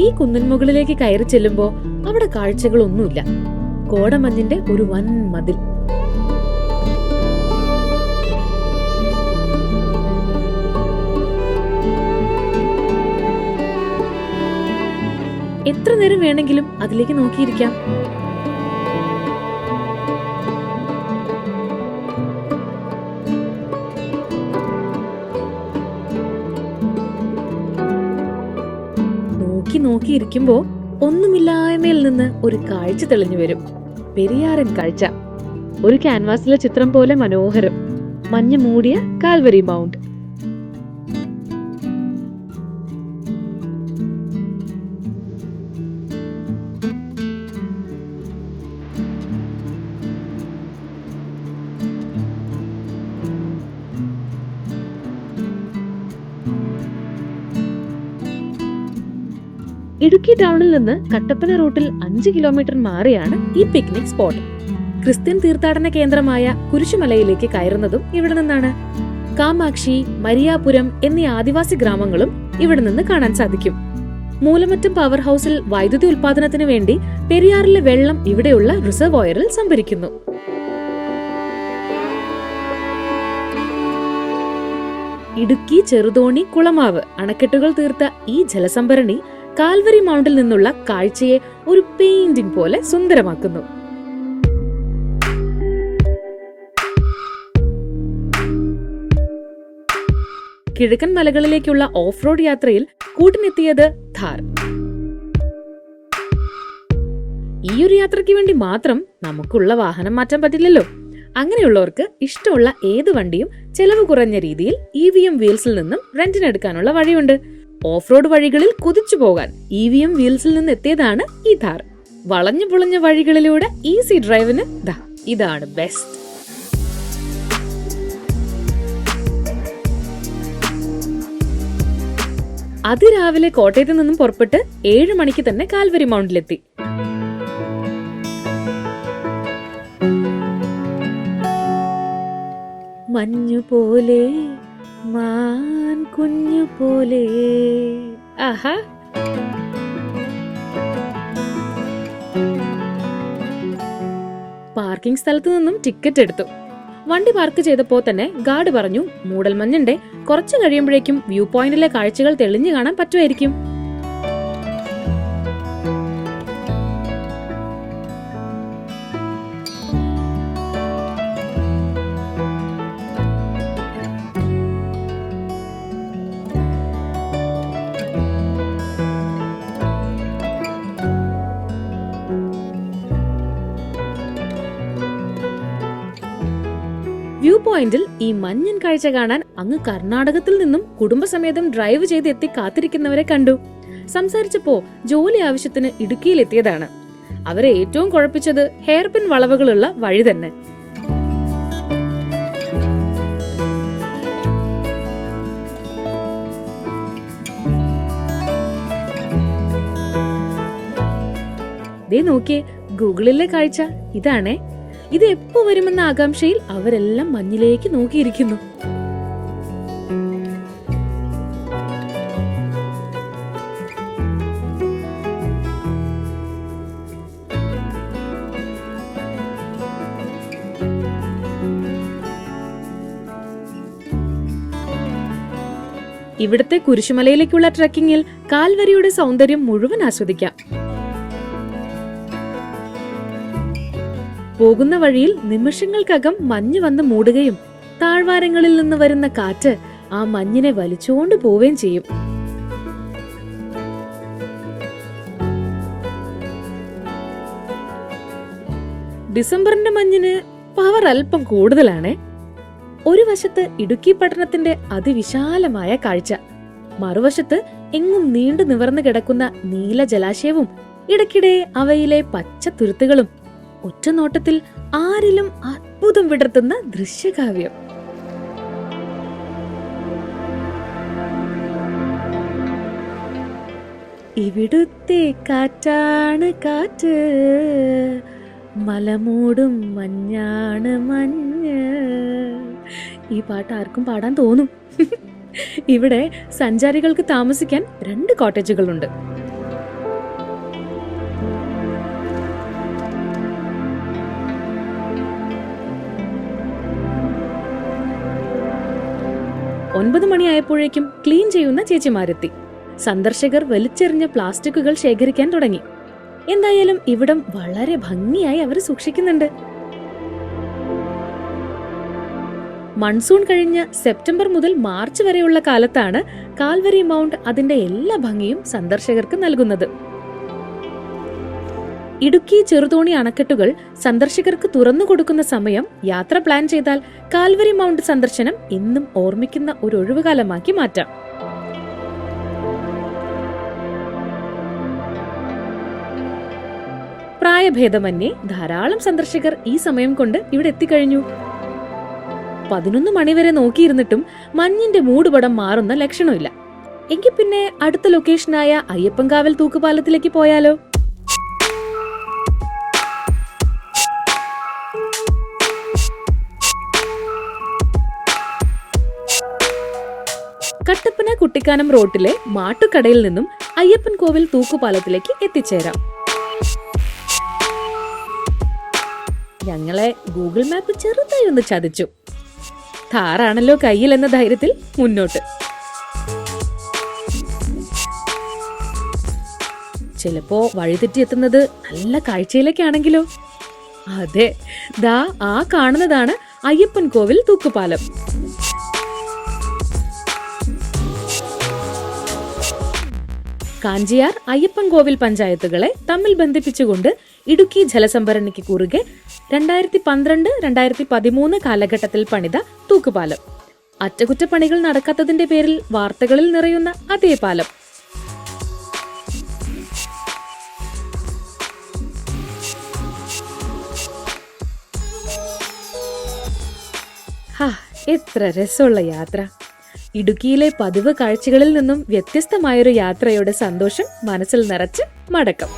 ഈ കുന്നിൻ മുകളിലേക്ക് കയറി ചെല്ലുമ്പോ അവിടെ കാഴ്ചകളൊന്നുമില്ല. കോടമഞ്ഞിന്റെ ഒരു വൻ മതിൽ. എത്ര നേരം വേണമെങ്കിലും അതിലേക്ക് നോക്കിയിരിക്കാം. നോക്കി നോക്കി ഒന്നുമില്ലായ്മയിൽ നിന്ന് ഒരു കാഴ്ച തെളിഞ്ഞു വരും. പെരിയാറൻ കാഴ്ച. ഒരു ക്യാൻവാസിലെ ചിത്രം പോലെ മനോഹരം. മഞ്ഞ് മൂടിയ കാൽവരി മൗണ്ട്. ഇടുക്കി ടൗണിൽ നിന്ന് കട്ടപ്പന റൂട്ടിൽ അഞ്ച് കിലോമീറ്റർ മാറിയാണ് ഈ പിക്നിക് സ്പോട്ട് ക്രിസ്ത്യൻ തീർത്ഥാടന കേന്ദ്രമായ കുരിശുമലയിലേക്ക് കയറുന്നതും ഇവിടെ നിന്നാണ്. കാമാക്ഷി മരിയാപുരം എന്നീ ആദിവാസി ഗ്രാമങ്ങളും ഇവിടെ നിന്ന് കാണാൻ സാധിക്കും. മൂലമറ്റം പവർ ഹൗസിൽ വൈദ്യുതി ഉൽപാദനത്തിന് വേണ്ടി പെരിയാറിലെ വെള്ളം ഇവിടെയുള്ള റിസർവോയറിൽ സംഭരിക്കുന്നു. ഇടുക്കി ചെറുതോണി കുളമാവ് അണക്കെട്ടുകൾ തീർത്ത ഈ ജലസംഭരണി കാൽവരി മൗണ്ടിൽ നിന്നുള്ള കാഴ്ചയെ ഒരു പെയിന്റിംഗ് പോലെ സുന്ദരമാക്കുന്നു. കിഴക്കൻ മലകളിലേക്കുള്ള ഓഫ് റോഡ് യാത്രയിൽ കൂട്ടിനെത്തിയത് ധാർ. ഈ ഒരു യാത്രയ്ക്ക് വേണ്ടി മാത്രം നമുക്കുള്ള വാഹനം മാറ്റാൻ പറ്റില്ലല്ലോ. അങ്ങനെയുള്ളവർക്ക് ഇഷ്ടമുള്ള ഏത് വണ്ടിയും ചെലവ് കുറഞ്ഞ രീതിയിൽ ഇ വി എം വീൽസിൽ നിന്നും റെന്റിനെടുക്കാനുള്ള വഴിയുണ്ട്. ഓഫ് റോഡ് വഴികളിൽ കുതിച്ചു പോകാൻ ഇ വി എം വീൽസിൽ നിന്ന് എത്തിയതാണ് ഈ ഥാർ വളഞ്ഞു പുളഞ്ഞ വഴികളിലൂടെ ഈസി ഡ്രൈവിന് ഇതാണ് ബെസ്റ്റ്. അതിരാവിലെ കോട്ടയത്ത് നിന്നും പുറപ്പെട്ട് ഏഴ് മണിക്ക് തന്നെ കാൽവരി മൗണ്ടിലെത്തി. മഞ്ഞു പോലെ മാൻ കുഞ്ഞു പോലെ ആഹാ. പാർക്കിംഗ് സ്ഥലത്ത് നിന്നും ടിക്കറ്റ് എടുത്തു. വണ്ടി പാർക്ക് ചെയ്തപ്പോൾ തന്നെ ഗാർഡ് പറഞ്ഞു മൂടൽമഞ്ഞുണ്ട്. കുറച്ചു കഴിയുമ്പോഴേക്കും വ്യൂ പോയിന്റിലെ കാഴ്ചകൾ തെളിഞ്ഞു കാണാൻ പറ്റുമായിരിക്കും. പോയിന്റിൽ ഈ മഞ്ഞൻ കാഴ്ച കാണാൻ അങ്ങ് കർണാടകത്തിൽ നിന്നും കുടുംബസമേതം ഡ്രൈവ് ചെയ്ത് എത്തി കാത്തിരിക്കുന്നവരെ കണ്ടു. സംസാരിച്ചപ്പോ ജോലി ആവശ്യത്തിന് ഇടുക്കിയിൽ എത്തിയതാണ് അവരെ ഏറ്റവും കുഴപ്പിച്ചത് ഹെയർപിൻ വളവുകളുള്ള വഴി തന്നെ. ദേ നോക്കിയേ ഗൂഗിളിലെ കാഴ്ച ഇതാണേ. ഇത് എപ്പോ വരുമെന്ന ആകാംക്ഷയിൽ അവരെല്ലാം മഞ്ഞിലേക്ക് നോക്കിയിരിക്കുന്നു. ഇവിടുത്തെ കുരിശുമലയിലേക്കുള്ള ട്രക്കിങ്ങിൽ കാൽവരിയുടെ സൗന്ദര്യം മുഴുവൻ ആസ്വദിക്കാം. പോകുന്ന വഴിയിൽ നിമിഷങ്ങൾക്കകം മഞ്ഞ് വന്ന് മൂടുകയും താഴ്വാരങ്ങളിൽ നിന്ന് വരുന്ന കാറ്റ് ആ മഞ്ഞിനെ വലിച്ചുകൊണ്ട് പോവുകയും ചെയ്യും. ഡിസംബറിന്റെ മഞ്ഞിന് പവർ അല്പം കൂടുതലാണേ. ഒരു വശത്ത് ഇടുക്കി പട്ടണത്തിന്റെ അതിവിശാലമായ കാഴ്ച മറുവശത്ത് എങ്ങും നീണ്ടു നിവർന്നു കിടക്കുന്ന നീല ജലാശയവും ഇടയ്ക്കിടെ അവയിലെ പച്ച തുരുത്തുകളും ഒറ്റ നോട്ടത്തിൽ ആരിലും അത്ഭുതം വിടർത്തുന്ന ദൃശ്യകാവ്യം. ഇവിടുത്തെ കാറ്റാണ് കാറ്റ് മലമൂടും മഞ്ഞാണ് മഞ്ഞ്. ഈ പാട്ട് ആർക്കും പാടാൻ തോന്നും. ഇവിടെ സഞ്ചാരികൾക്ക് താമസിക്കാൻ രണ്ട് കോട്ടേജുകളുണ്ട്. ഒൻപത് മണിയായപ്പോഴേക്കും ക്ലീൻ ചെയ്യുന്ന ചേച്ചിമാരെത്തി. സന്ദർശകർ വലിച്ചെറിഞ്ഞ പ്ലാസ്റ്റിക്കുകൾ ശേഖരിക്കാൻ തുടങ്ങി. എന്തായാലും ഇവിടം വളരെ ഭംഗിയായി അവർ സൂക്ഷിക്കുന്നുണ്ട്. മൺസൂൺ കഴിഞ്ഞ് സെപ്റ്റംബർ മുതൽ മാർച്ച് വരെയുള്ള കാലത്താണ് കാൽവരി മൗണ്ട് അതിന്റെ എല്ലാ ഭംഗിയും സന്ദർശകർക്ക് നൽകുന്നത്. ഇടുക്കി ചെറുതോണി അണക്കെട്ടുകൾ സന്ദർശകർക്ക് തുറന്നു കൊടുക്കുന്ന സമയം യാത്ര പ്ലാൻ ചെയ്താൽ കാൽവരി മൗണ്ട് സന്ദർശനം എന്നും ഓർമ്മിക്കുന്ന ഒരു ഒഴിവുകാലമാക്കി മാറ്റാം. പ്രായഭേദമന്യേ ധാരാളം സന്ദർശകർ ഈ സമയം കൊണ്ട് ഇവിടെ എത്തിക്കഴിഞ്ഞു. പതിനൊന്ന് മണിവരെ നോക്കിയിരുന്നിട്ടും മഞ്ഞിന്റെ മൂടുപടം മാറുന്ന ലക്ഷണമില്ല. എങ്കിൽ പിന്നെ അടുത്ത ലൊക്കേഷനായ അയ്യപ്പൻകാവൽ തൂക്കുപാലത്തിലേക്ക് പോയാലോ? കുട്ടിക്കാനം റോട്ടിലെ മാട്ടുകടയിൽ നിന്നും അയ്യപ്പൻ കോവിൽ തൂക്കുപാലത്തിലേക്ക് എത്തിച്ചേരാം. ഞങ്ങളെ ഗൂഗിൾ മാപ്പ് ചെറുതായി ഒന്ന് ചതിച്ചു. താറാണല്ലോ കയ്യിൽ എന്ന ധൈര്യത്തിൽ മുന്നോട്ട്. ചിലപ്പോ വഴിതെറ്റി എത്തുന്നത് നല്ല കാഴ്ചയിലേക്കാണെങ്കിലോ? അതെ ദാ ആ കാണുന്നതാണ് അയ്യപ്പൻ കോവിൽ തൂക്കുപാലം. കാഞ്ചിയാർ അയ്യപ്പൻ കോവിൽ പഞ്ചായത്തുകളെ തമ്മിൽ ബന്ധിപ്പിച്ചുകൊണ്ട് ഇടുക്കി ജലസംഭരണിക്ക് കുറുകെ രണ്ടായിരത്തി പന്ത്രണ്ട് രണ്ടായിരത്തി പതിമൂന്ന് കാലഘട്ടത്തിൽ പണിത തൂക്കുപാലം. അറ്റകുറ്റപ്പണികൾ നടക്കാത്തതിന്റെ പേരിൽ വാർത്തകളിൽ നിറയുന്ന അതേ പാലം. എത്ര രസമുള്ള യാത്ര. ഇടുക്കിയിലെ പതിവ് കാഴ്ചകളിൽ നിന്നും വ്യത്യസ്തമായൊരു യാത്രയുടെ സന്തോഷം മനസ്സിൽ നിറച്ച് മടക്കം.